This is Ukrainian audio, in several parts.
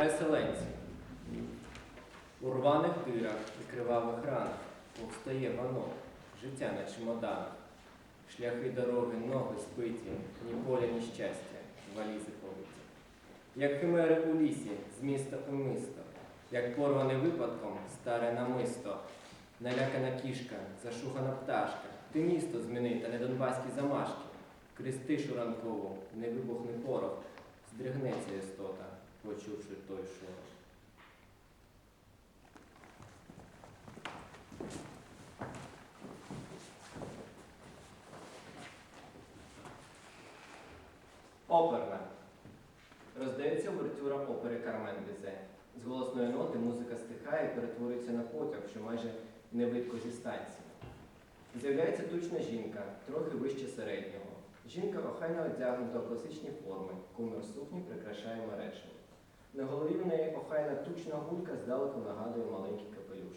Переселенці. У рваних дирах і кривавих ранах повстає воно, життя на чемоданах. Шляхи дороги, ноги спиті, ні поля, ні щастя, валізи повиті. Як химери у лісі, з міста у місто, як порване випадком старе намисто, налякана кішка, зашухана пташка, ти місто зміни та не донбаські замашки, крізь тишу ранкову, не вибухне порох, здригнеться істота, почувши той шорох. Оперна. Роздається увертюра опери Кармен Бізе. З голосної ноти музика стихає і перетворюється на потяг, що майже не видко зі станції. З'являється тучна жінка, трохи вище середнього. Жінка охайно одягнута в класичні форми, кумир сукні прикрашає мережево. На голові в неї охайна тучна гулька здалеку нагадує маленький капелюш.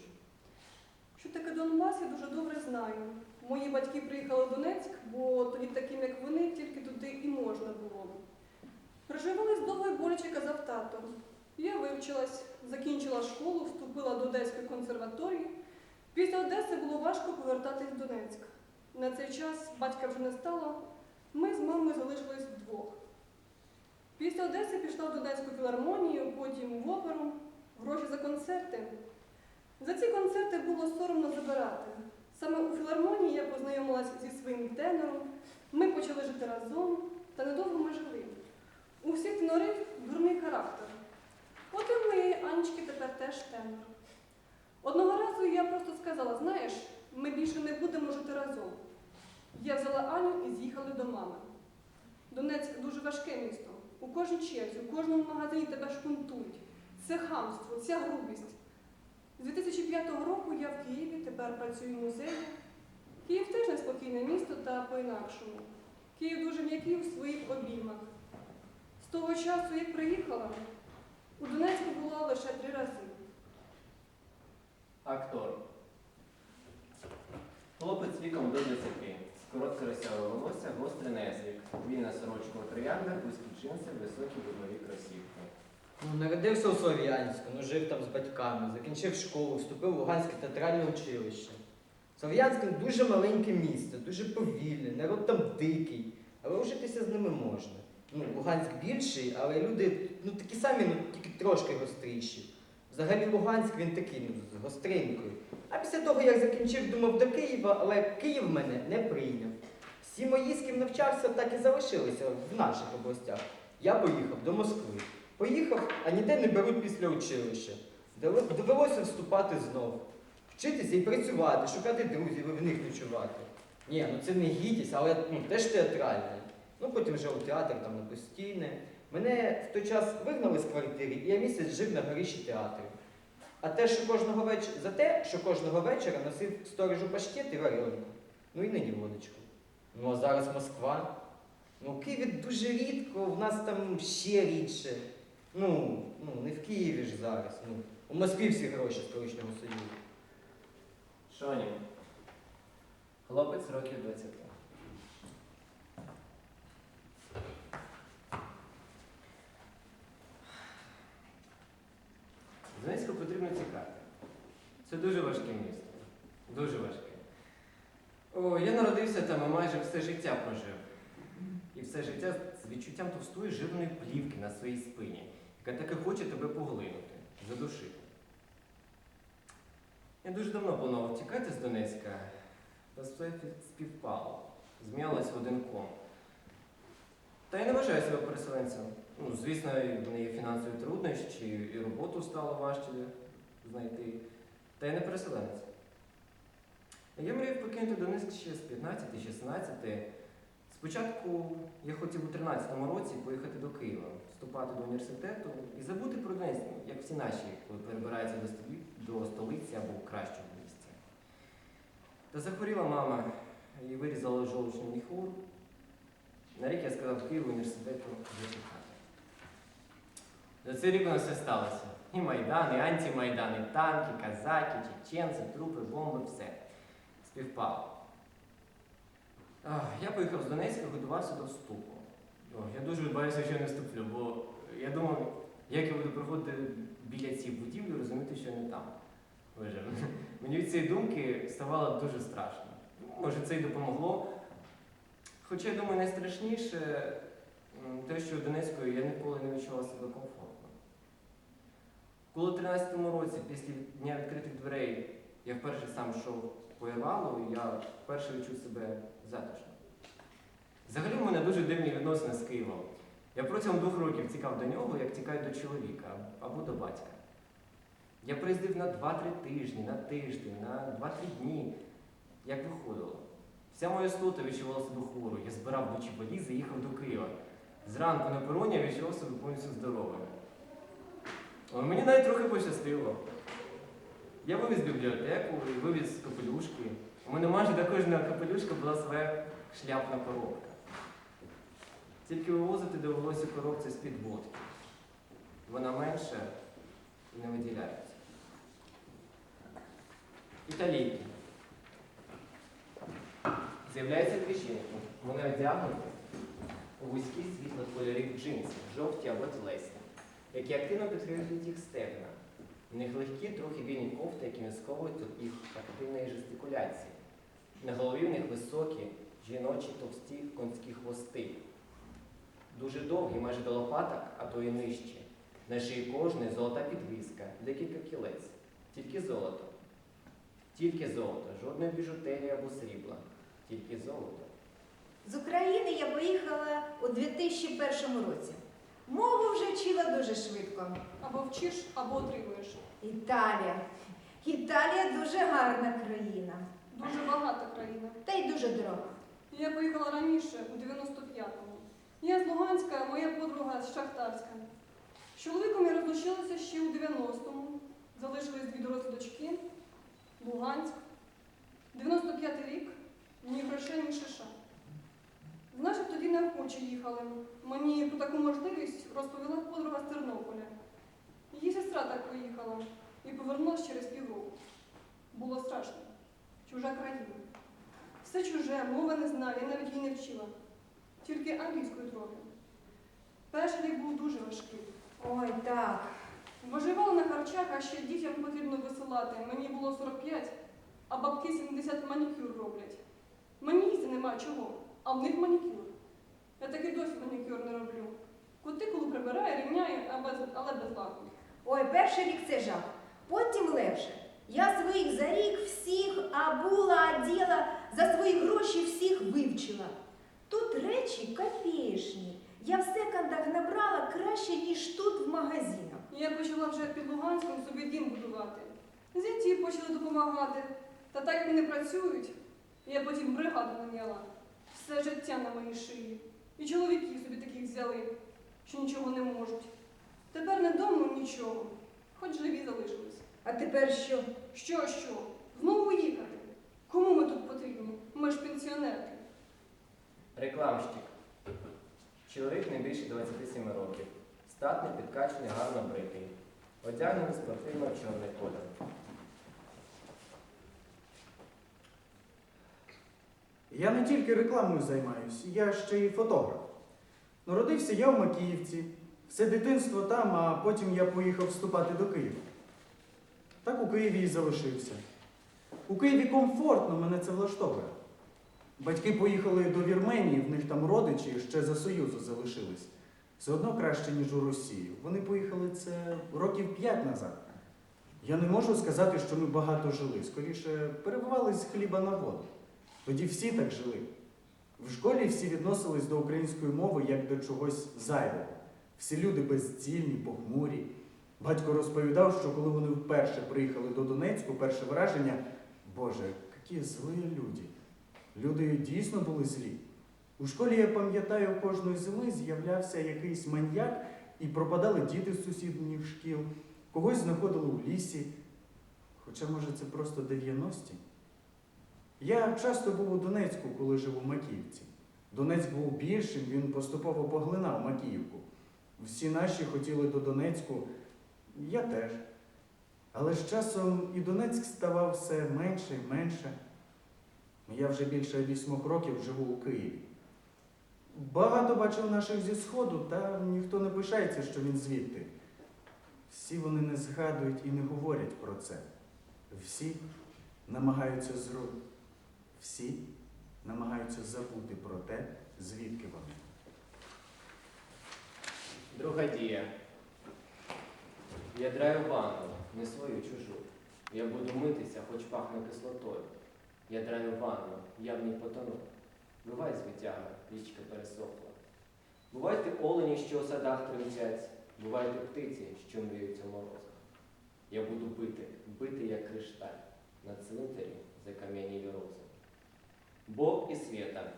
Що таке Донбас, я дуже добре знаю. Мої батьки приїхали в Донецьк, бо тоді таким, як вони, тільки туди і можна було. Проживались довго і боляче казав тато. Я вивчилась, закінчила школу, вступила до Одеської консерваторії. Після Одеси було важко повертатись в Донецьк. На цей час батька вже не стало. Ми з мамою залишились вдвох. Після Одеси пішла в Донецьку філармонію, потім в оперу, гроші за концерти. За ці концерти було соромно забирати. Саме у філармонії я познайомилася зі своїм тенором, ми почали жити разом, та недовго ми жили. У всіх тенорів дурний характер. От і моєї Анечки тепер теж тенор. Одного разу я просто сказала: знаєш, ми більше не будемо жити разом. Я взяла Аню і з'їхали до мами. Донецьк дуже важке місто. У кожній черзі, у кожному магазині тебе шпунтують. Це хамство, ця грубість. З 2005 року я в Києві, тепер працюю в музеї. Київ теж неспокійне місто та по-інакшому. Київ дуже м'який у своїх обіймах. З того часу, як приїхала, у Донецьку було лише три рази. Актор. Хлопець віком до 10. Коротке розсяве волосся, гострий незвік. Вільна сорочка у трояндах, вузькі джинси, високі вибові кросівки. Ну, народився у Слов'янську, ну жив там з батьками, закінчив школу, вступив в Луганське театральне училище. Слов'янське дуже маленьке місто, дуже повільне, народ там дикий, але ужитися з ними можна. Ну, Луганськ більший, але люди ну, такі самі, ну тільки трошки гостріші. Взагалі Луганськ він такий, ну, з гостринкою. А після того, як закінчив, думав до Києва, але Київ мене не прийняв. Всі мої, з ким навчався, так і залишилися в наших областях. Я поїхав до Москви. Поїхав, а ніде не беруть після училища. Довелося вступати знов. Вчитися і працювати, шукати друзів і в них ночувати. Ні, ну це не гідність, але ну, теж театральне. Ну потім вже у театр там на постійне. Мене в той час вигнали з квартири, і я місяць жив на горіші театру. А те, що кожного вечора, за те, що кожного вечора носив сторожу паштет і варенку. Ну і нині водочку. Ну а зараз Москва. Ну, в дуже рідко, в нас там ще рідше. Ну, ну не в Києві ж зараз. Ну, у Москві всі гроші з колишнього союзу. Шоні. Хлопець років 20. З Донецьку потрібно тікати. Це дуже важке місто. Дуже важке. О, я народився там і майже все життя прожив. І все життя з відчуттям товстої жирної плівки на своїй спині, яка таки хоче тебе поглинути, задушити. Я дуже давно планував тікати з Донецька, та все співпало. Змінялось в один ком. Та я не вважаю себе переселенцем. Ну, звісно, в мене є фінансові труднощі, і роботу стало важче знайти. Та я не переселенець. Я мріяв покинути Донецьк ще з 15-16. Спочатку я хотів у 13-му році поїхати до Києва, вступати до університету і забути про Донецьк, як всі наші, коли перебираються до, столі... до столиці або в кращому місці. Та захворіла мама, їй вирізали жовчний міхур. На рік я сказав Києву університету зачекати. За цей рік у нас все сталося. І Майдан, і антимайдан, і танки, казаки, чеченці, трупи, бомби, все. Співпало. Я поїхав з Донецька, готувався до вступу. Я дуже боюся, що не вступлю, бо я думав, Як я буду проходити біля цієї будівлі, розуміти, що я не там. Боже, мені від цієї думки ставало дуже страшно. Може, це й допомогло. Хоча, я думаю, найстрашніше те, що в Донецьку я ніколи не відчувала себе комфортно. Коли у 13-му році, після дня відкритих дверей, я вперше сам йшов по Ірвалу, я вперше відчув себе затишно. Взагалі в мене дуже дивні відносини з Києвом. Я протягом двох років тікав до нього, як тікаю до чоловіка або до батька. Я приїздив на 2-3 тижні, на тиждень, на 2-3 дні, як виходило. Вся моя істота відчувала себе хворою. Я збирав вночі валізи і їхав до Києва. Зранку на пероні я відчував себе повністю здоровим. Але мені навіть трохи пощастило. Я вивіз бібліотеку і вивіз капелюшки. У мене майже до кожного капелюшка була своя шляпна коробка. Тільки вивозити довелося коробці з-під водки. Вона менша і не виділяється. Італійки. З'являються дві жінки. Вони одягнуті у вузькі світло кольорів джинси, жовті або тілесні, які активно підкреслюють їх стегна. У них легкі, трохи вільні кофти, які не від їх активної жестикуляції. На голові в них високі, жіночі товсті конські хвости. Дуже довгі, майже до лопаток, а то і нижчі. На шиї кожної золота підвіска, декілька кілець. Тільки золото. Тільки золото, жодної біжутерії або срібла. Тільки золото. З України я поїхала у 2001 році. Мову вже вчила дуже швидко. Або вчиш, або отримуєш. Італія. Італія дуже гарна країна. Дуже багата країна. Та й дуже дорога. Я поїхала раніше, у 95-му. Я з Луганська, а моя подруга з Шахтарська. З чоловіком я розлучилася ще у 90-му. Залишились дві дорослі дочки. Луганськ. 95-й рік. Ні грошей, ні шиша. Знаєш, тоді неохоче їхали. Мені про таку можливість розповіла подруга з Тернополя. Її сестра так поїхала і повернулася через півроку. Було страшно. Чужа країна. Все чуже, мови не знаю, я навіть її не вчила. Тільки англійською трохи. Перший рік був дуже важкий. Ой, так. Виживала на харчах, а ще дітям потрібно висилати. Мені було 45, а бабки 70 манікюр роблять. Мені їсти нема чого, а в них манікюр. Я таки досі манікюр не роблю. Кутикулу прибираю, рівняю, а без- але без лаку. Ой, перший рік це жах. Потім легше. Я своїх за рік всіх, а була, діла, за свої гроші всіх вивчила. Тут речі копієшні. Я в секондах набрала краще, ніж тут в магазинах. Я почала вже під Луганськом собі дім будувати. Зяті почали допомагати. Та так як вони працюють, я потім бригаду наняла. Все життя на моїй шиї. І чоловіків собі таких взяли, що нічого не можуть. Тепер не дому нічого, хоч живі залишились. А тепер що? Що, що? Знову їхати? Кому ми тут потрібні? Ми ж пенсіонерки. Рекламщик. Чоловік не більше 27 років. Статний, підкачаний, гарно бритий. Одягнений спортивно в чорний колір. Я не тільки рекламою займаюся, я ще й фотограф. Народився я в Макіївці, все дитинство там, а потім я поїхав вступати до Києва. Так у Києві і залишився. У Києві комфортно, мене це влаштовує. Батьки поїхали до Вірменії, в них там родичі ще за Союзу залишились. Все одно краще, ніж у Росію. Вони поїхали це років п'ять назад. Я не можу сказати, що ми багато жили. Скоріше, перебували з хліба на воду. Тоді всі так жили. В школі всі відносились до української мови як до чогось зайвого. Всі люди безцільні, похмурі. Батько розповідав, що коли вони вперше приїхали до Донецьку, перше враження, Боже, які злі люди. Люди дійсно були злі. У школі, я пам'ятаю, кожної зими з'являвся якийсь маньяк і пропадали діти з сусідніх шкіл, когось знаходили у лісі. Хоча, може, це просто 90-ті. Я часто був у Донецьку, коли жив у Макіївці. Донецьк був більшим, він поступово поглинав Макіївку. Всі наші хотіли до Донецьку, я теж. Але з часом і Донецьк ставав все менше і менше. Я вже більше вісьмох років живу у Києві. Багато бачив наших зі Сходу, та ніхто не пишається, що він звідти. Всі вони не згадують і не говорять про це. Всі намагаються зру... Всі намагаються забути про те, звідки вони. Друга дія. Я драю ванну, не свою чужу. Я буду митися, хоч пахне кислотою. Я драю ванну, я в ній потону. Бувай звитяга, річка пересохла. Бувайте олені, що у садах тремтять, бувайте птиці, що мріють у морозах. Я буду бити, бити як кришталь, на цвинтарі закам'янілі рози. Бог і свята,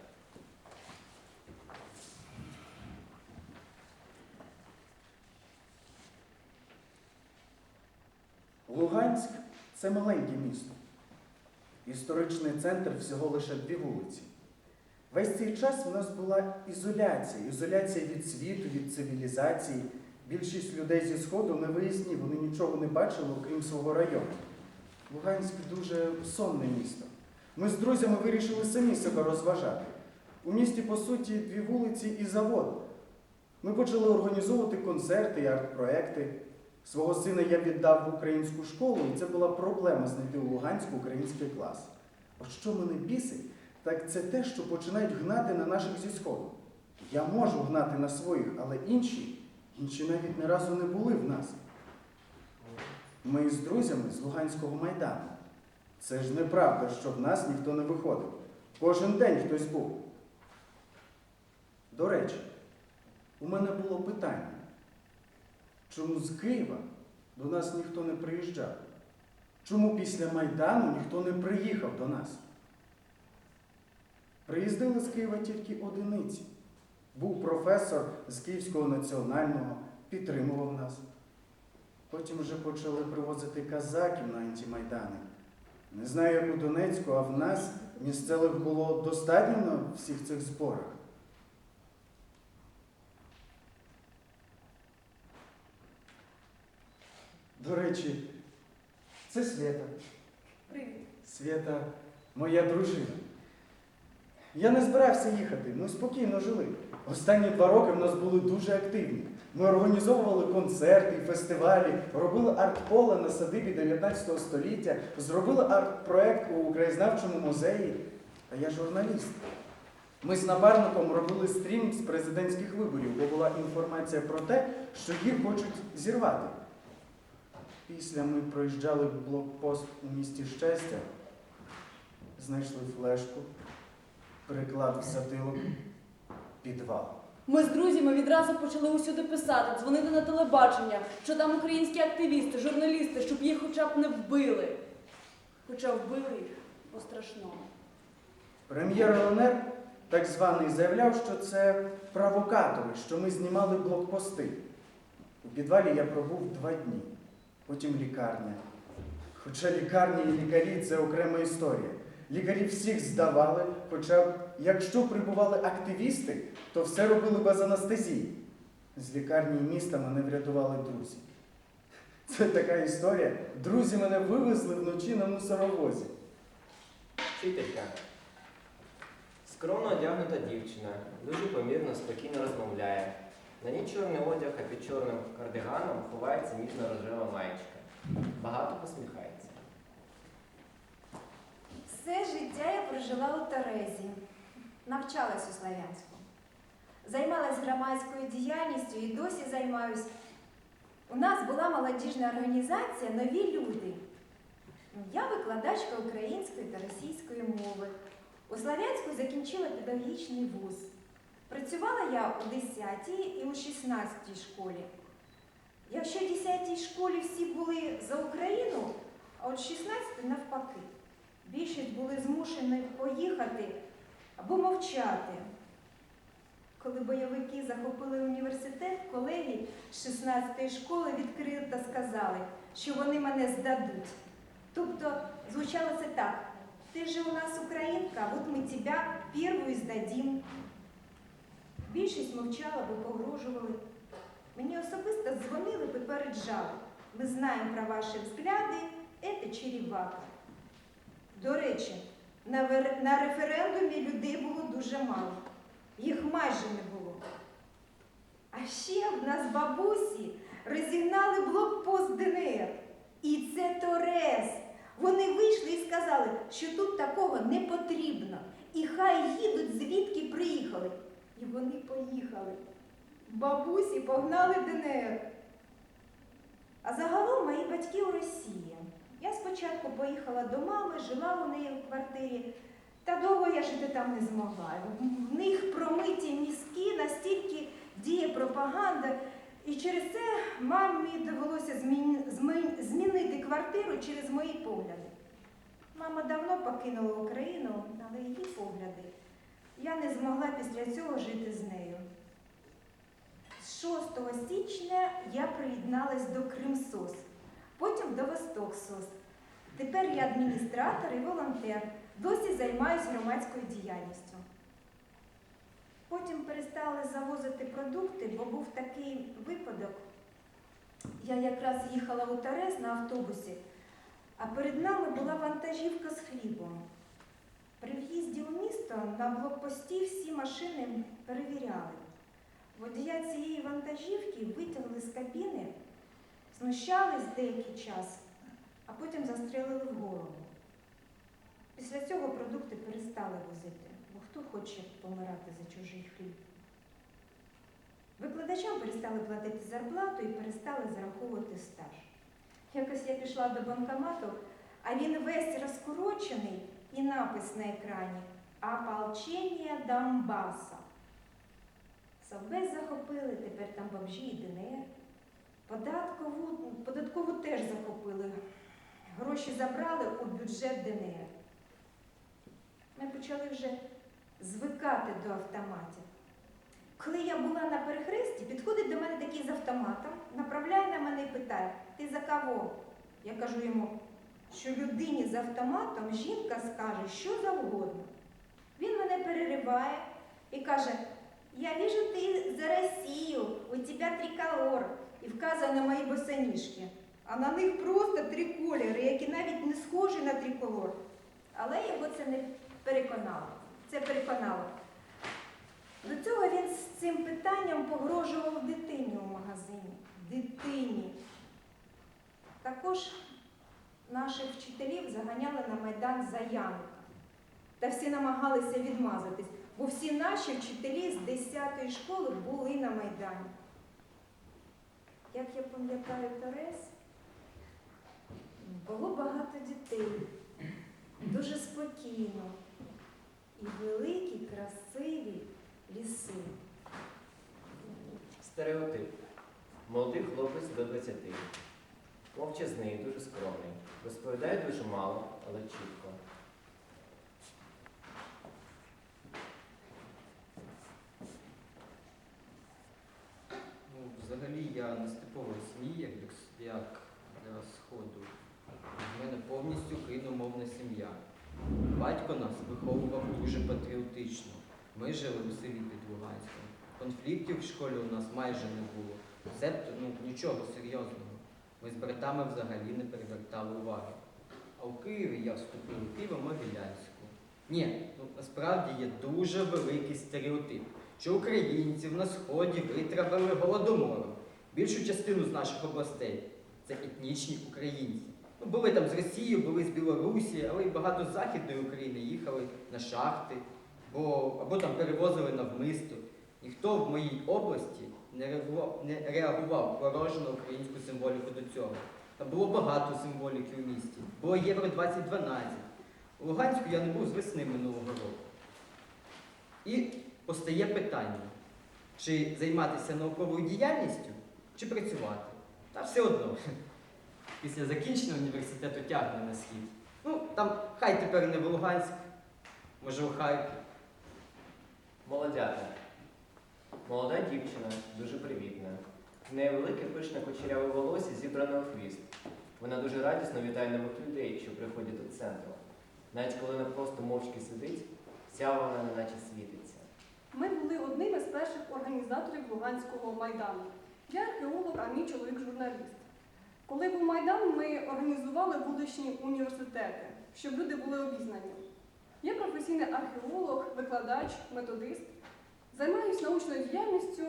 Луганськ це маленьке місто. Історичний центр всього лише дві вулиці. Весь цей час у нас була ізоляція, ізоляція від світу, від цивілізації. Більшість людей зі Сходу не виїзні, вони нічого не бачили, окрім свого району. Луганськ дуже сонне місто. Ми з друзями вирішили самі себе розважати. У місті, по суті, дві вулиці і завод. Ми почали організовувати концерти і арт-проекти. Свого сина я віддав в українську школу, і це була проблема знайти у Луганську український клас. От що мене бісить, так це те, що починають гнати на наших зі сходу. Я можу гнати на своїх, але інші, інші навіть ні разу не були в нас. Ми з друзями з Луганського майдану. Це ж неправда, що в нас ніхто не виходив. Кожен день хтось був. До речі, у мене було питання. Чому з Києва до нас ніхто не приїжджав? Чому після Майдану ніхто не приїхав до нас? Приїздили з Києва тільки одиниці. Був професор з Київського національного, підтримував нас. Потім вже почали привозити казаків на антимайдани. Не знаю, як у Донецьку, а в нас місцевих було достатньо на всіх цих зборах. До речі, це Свята. Привіт. Свята, моя дружина. Я не збирався їхати, ми спокійно жили. Останні два роки в нас були дуже активні. Ми організовували концерти, фестивалі, робили арт-поле на садибі 19 століття, зробили арт-проект у краєзнавчому музеї. А я журналіст. Ми з напарником робили стрім з президентських виборів, бо була інформація про те, що їх хочуть зірвати. Після ми проїжджали блокпост у місті щастя, знайшли флешку, приклад в затилок, підвал. Ми з друзями відразу почали усюди писати, дзвонити на телебачення, що там українські активісти, журналісти, щоб їх хоча б не вбили. Хоча вбили їх по страшному. Прем'єр ЛНР, так званий, заявляв, що це провокатори, що ми знімали блокпости. У підвалі я пробув два дні, потім лікарня. Хоча лікарні і лікарі це окрема історія. Лікарі всіх здавали, хоча якщо прибували активісти, то все робили без анестезії. З лікарні міста мене врятували друзі. Це така історія. Друзі мене вивезли вночі на мусоровозі. Вчителька. Скромно одягнута дівчина, дуже помірно, спокійно розмовляє. На ній чорний одяг, а під чорним кардиганом ховається ніжно-рожева маєчка. Багато посміхається. Все життя я прожила у Терезі, навчалась у Славянську. Займалась громадською діяльністю і досі займаюсь. У нас була молодіжна організація Нові люди. Я викладачка української та російської мови. У Славянську закінчила педагогічний вуз. Працювала я у 10 і у 16 школі. Якщо в 10 школі всі були за Україну, а от 16 навпаки. Більшість були змушені поїхати або мовчати. Коли бойовики захопили університет, колеги з 16-ї школи відкрито сказали, що вони мене здадуть. Тобто звучало це так: ти же у нас українка, от ми тебе первую здадим. Більшість мовчала, бо погрожували. Мені особисто дзвонили, попереджали. Ми знаємо про ваші взгляди, це чарівато. До речі, на, референдумі людей було дуже мало. Їх майже не було. А ще в нас бабусі розігнали блокпост ДНР. І це Торес. Вони вийшли і сказали, що тут такого не потрібно. І хай їдуть звідки приїхали. І вони поїхали. Бабусі погнали ДНР. А загалом мої батьки у Росії. Я спочатку поїхала до мами, жила у неї в квартирі, та довго я жити там не змогла. В них промиті мізки, настільки діє пропаганда. І через це мамі довелося змінити квартиру через мої погляди. Мама давно покинула Україну, але її погляди я не змогла після цього жити з нею. З 6 січня я приєдналась до Кримсос, потім до Востоксос. Тепер я адміністратор і волонтер. Досі займаюся громадською діяльністю. Потім перестали завозити продукти, бо був такий випадок. Я якраз їхала у Тарес на автобусі, а перед нами була вантажівка з хлібом. При в'їзді у місто на блокпості всі машини перевіряли. Водія цієї вантажівки витягли з кабіни, знущались деякий час, а потім застрелили в голову. Після цього продукти перестали возити, бо хто хоче помирати за чужий хліб. Викладачам перестали платити зарплату і перестали зараховувати стаж. Якось я пішла до банкомату, а він весь розкорочений і напис на екрані Ополчення Донбаса. Совбез захопили, тепер там бомжі і ДНР. Податкову, податкову теж захопили. Гроші забрали у бюджет ДНР. Ми почали вже звикати до автоматів. Коли я була на перехресті, підходить до мене такий з автоматом, направляє на мене і питає, ти за кого? Я кажу йому, що людині з автоматом жінка скаже що завгодно. Він мене перериває і каже, я вижу, ти за Росію, у тебе триколор, і вказує на мої босоніжки. А на них просто три кольори, які навіть не схожі на триколор. Але його це не переконало. Це переконало. До цього він з цим питанням погрожував дитині у магазині. Дитині. Також наших вчителів заганяли на Майдан за Янка. Та всі намагалися відмазатись, бо всі наші вчителі з 10-ї школи були на Майдані. Як я пам'ятаю Торес, було багато дітей, дуже спокійно і великі, красиві ліси. Стереотип. Молодий хлопець до 20. Мовчазний, дуже скромний. Розповідає дуже мало, але чітко. Ну, взагалі я не з сім'ї, як, для- як для сходу. В мене повністю україномовна сім'я. Батько нас виховував дуже патріотично. Ми жили у селі під Луганськом. Конфліктів в школі у нас майже не було. Себто ну, нічого серйозного. Ми з братами взагалі не перевертали уваги. А у Києві я вступив у Києво-Могилянську. Ні, ну насправді є дуже великий стереотип, що українців на сході витравили голодомором. Більшу частину з наших областей це етнічні українці. Були там з Росії, були з Білорусі, але й багато з Західної України їхали на шахти, бо, або там перевозили навмисто. Ніхто в моїй області не реагував, не реагував вороже на українську символіку до цього. Там було багато символіки у місті. Було Євро 2012. У Луганську я не був з весни минулого року. І постає питання, чи займатися науковою діяльністю, чи працювати. Та все одно. Після закінчення університету тягне на схід. Ну, там хай тепер не в Луганськ, може у Харків. Молодята. Молода дівчина, дуже привітна. В неї велике пишне кучеряве волосся зібране у хвіст. Вона дуже радісно вітає нових людей, що приходять до центру. Навіть коли вона просто мовчки сидить, вся вона неначе світиться. Ми були одними з перших організаторів Луганського майдану. Я археолог, а мій чоловік журналіст. Коли був майдан, ми організували вуличні університети, щоб люди були обізнані. Я професійний археолог, викладач, методист. Займаюся научною діяльністю,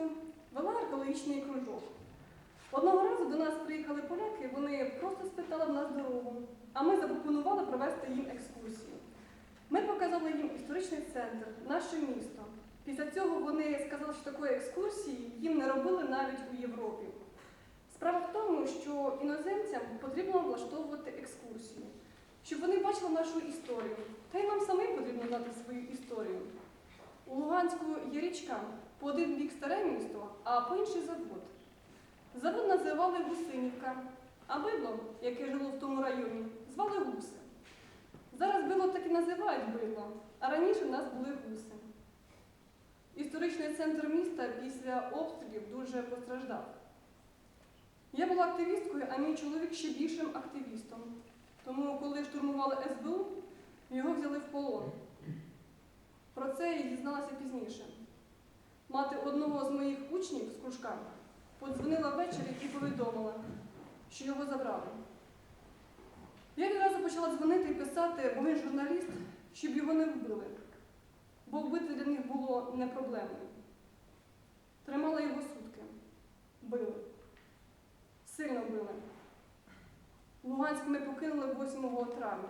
вела археологічний кружок. Одного разу до нас приїхали поляки, вони просто спитали в нас дорогу, а ми запропонували провести їм екскурсію. Ми показали їм історичний центр, наше місто. Після цього вони сказали, що такої екскурсії їм не робили навіть у Європі. Справа в тому, що іноземцям потрібно влаштовувати екскурсію, щоб вони бачили нашу історію. Та й нам самим потрібно знати свою історію. У Луганську є річка, по один бік старе місто, а по інший завод. Завод називали Гусинівка, а бидло, яке жило в тому районі, звали гуси. Зараз бидло так і називають бидло, а раніше в нас були гуси. Історичний центр міста після обстрілів дуже постраждав. Я була активісткою, а мій чоловік ще більшим активістом. Тому, коли штурмували СБУ, його взяли в полон. Про це я дізналася пізніше. Мати одного з моїх учнів з кружка подзвонила ввечері і повідомила, що його забрали. Я відразу почала дзвонити і писати, бо він журналіст, щоб його не вбили, бо вбити для них було не проблемою. Тримала його сутки, били, сильно били. Луганськ ми покинули 8 травня.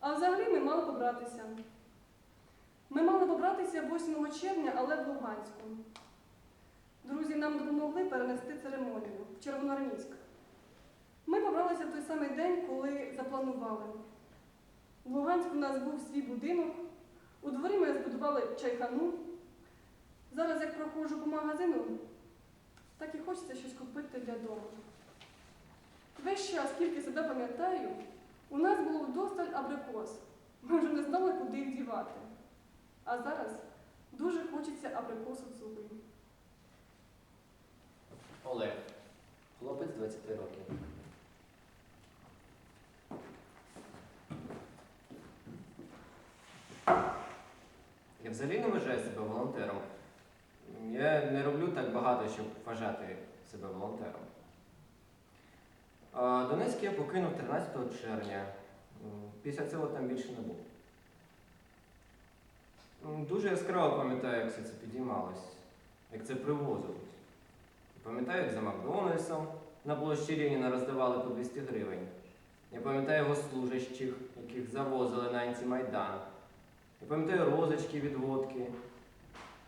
А взагалі ми мали побратися. Ми мали побратися 8 червня, але в Луганську. Друзі нам допомогли перенести церемонію в Червоноармійськ. Ми побралися в той самий день, коли запланували. В Луганську у нас був свій будинок, у дворі ми збудували чайхану. Зараз, як проходжу по магазину, так і хочеться щось купити для дому. Весь час, скільки себе пам'ятаю, у нас було вдосталь абрикос. Ми вже не знали, куди їх дівати. А зараз дуже хочеться абрикосу цуби. Олег, хлопець 20 років. Я взагалі не вважаю себе волонтером. Я не роблю так багато, щоб вважати себе волонтером. Донецьк я покинув 13 червня. Після цього там більше не був. Дуже яскраво пам'ятаю, як все це підіймалось, як це привозилось. Пам'ятаю, як за Макдональдсом на площі Леніна роздавали по 200 гривень. Я пам'ятаю його служащих, яких завозили на антимайдан. Я пам'ятаю розочки від водки.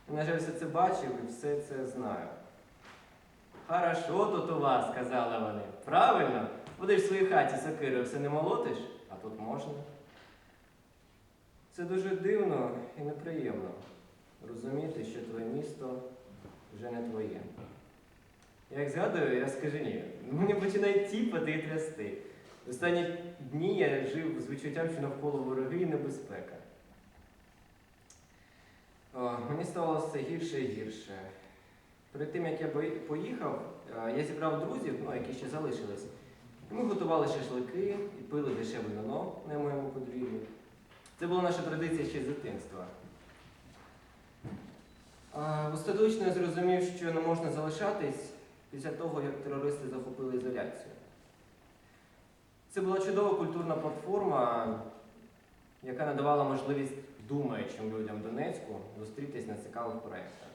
Я, на жаль, все це бачив і все це знаю. Хорошо тут у вас, сказали вони. Правильно? Будеш в своїй хаті сокирою все не молотиш, а тут можна. Це дуже дивно і неприємно розуміти, що твоє місто вже не твоє. Як згадую, я скаженію. Мені починає тіпати і трясти. Останні дні я жив з відчуттям, що навколо вороги і небезпека. Мені ставало все гірше і гірше. Перед тим, як я поїхав, е, я зібрав друзів, ну, які ще залишились. Ми готували шашлики і пили дешеве вино на моєму подвір'ї. Це була наша традиція ще з дитинства. Остаточно я зрозумів, що не можна залишатись після того, як терористи захопили ізоляцію. Це була чудова культурна платформа, яка надавала можливість думаючим людям Донецьку зустрітись на цікавих проєктах.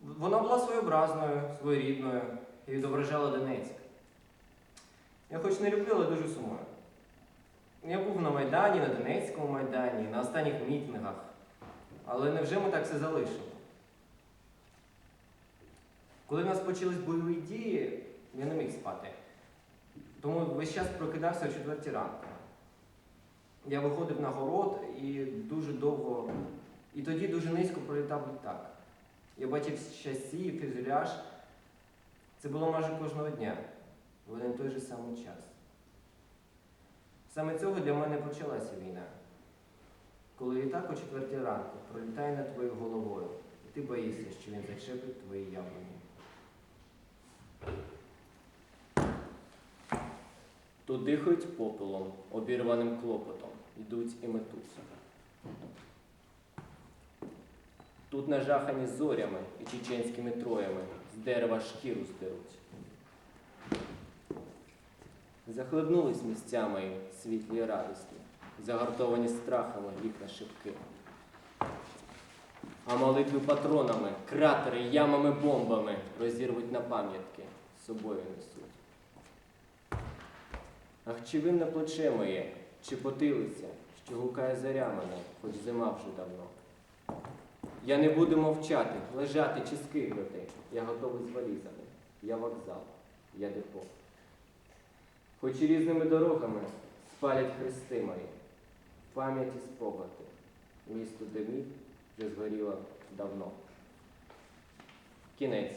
Вона була своєобразною, своєрідною і відображала Донецьк. Я хоч не люблю, але дуже сумую. Я був на Майдані, на Донецькому Майдані, на останніх мітингах. Але невже ми так все залишимо? Коли в нас почались бойові дії, я не міг спати. Тому весь час прокидався о четвертій ранку. Я виходив на город і дуже довго, і тоді дуже низько пролітав літак. Я бачив шасі, фюзеляж. Це було майже кожного дня, в один той же самий час. Саме цього для мене почалася війна. Коли літак о четвертій ранку пролітає над твоєю головою, і ти боїшся, що він зачепить твої яблуні. Тут дихають попелом, обірваним клопотом, йдуть і метуться. Тут нажахані зорями і чеченськими троями з дерева шкіру здеруть. Захлебнулись місцями світлі й радісні, загартовані страхами вікна шибки. а молитви патронами, кратери, ямами, бомбами розірвуть на пам'ятки, собою несуть. Ах, чи вим на плече моє, чи потилиця, що гукає заря мене, хоч зима вже давно. Я не буду мовчати, лежати чи скиглити. Я готовий з валізами. Я вокзал, я депо. Хоч і різними дорогами спалять хрести мої, пам'яті спогади. Місто домів вже згоріло давно. Кінець.